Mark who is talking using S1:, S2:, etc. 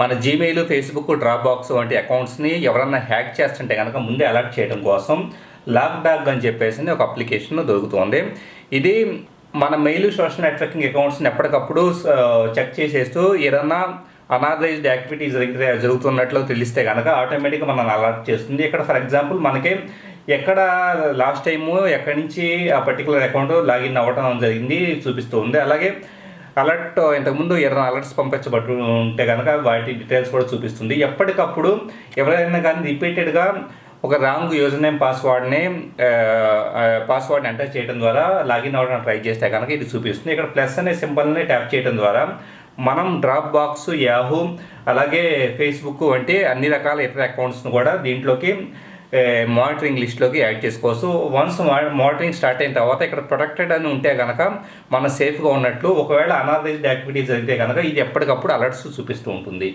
S1: మన Gmail Facebook drop box వంటి అకౌంట్స్ని ఎవరన్నా హ్యాక్ చేస్తుంటే కనుక ముందే అలర్ట్ చేయడం కోసం లాక్ డాగ్ అని చెప్పేసి ఒక అప్లికేషన్ దొరుకుతుంది. ఇది మన మెయిల్ సోషల్ నెట్వర్కింగ్ అకౌంట్స్ని ఎప్పటికప్పుడు చెక్ చేసేస్తూ ఏదన్నా అనాథరైజ్డ్ యాక్టివిటీస్ జరిగితే జరుగుతున్నట్లు తెలిస్తే కనుక ఆటోమేటిక్గా మనల్ని అలర్ట్ చేస్తుంది. ఇక్కడ ఫర్ ఎగ్జాంపుల్ మనకి ఎక్కడ లాస్ట్ టైము ఎక్కడి నుంచి ఆ పర్టికులర్ అకౌంట్ లాగిన్ అవ్వడం జరిగింది చూపిస్తూ ఉంది. అలాగే అలర్ట్ ఇంతకుముందు ఏదైనా అలర్ట్స్ పంపించబడి ఉంటే కనుక వాటి డీటెయిల్స్ కూడా చూపిస్తుంది. ఎప్పటికప్పుడు ఎవరైనా కానీ రిపీటెడ్గా ఒక రాంగ్ యూజర్ నేమ్ పాస్వర్డ్ని పాస్వర్డ్ని ఎంటర్ చేయడం ద్వారా లాగిన్ అవ్వడం ట్రై చేస్తే కనుక ఇది చూపిస్తుంది. ఇక్కడ ప్లస్ అనే సింబల్ని ట్యాప్ చేయడం ద్వారా మనం డ్రాప్ బాక్స్ యాహూ అలాగే ఫేస్బుక్ వంటి అన్ని రకాల ఇతర అకౌంట్స్ను కూడా దీంట్లోకి మానిటరింగ్ లిస్ట్లోకి యాడ్ చేసుకోవచ్చు వన్స్ మానిటరింగ్ స్టార్ట్ అయిన తర్వాత ఇక్కడ ప్రొటెక్టెడ్ అని ఉంటే కనుక మన సేఫ్గా ఉన్నట్లు ఒకవేళ అనాథరైజ్డ్ యాక్టివిటీస్ జరిగితే కనుక ఇది ఎప్పటికప్పుడు అలర్ట్స్ చూపిస్తూ ఉంటుంది.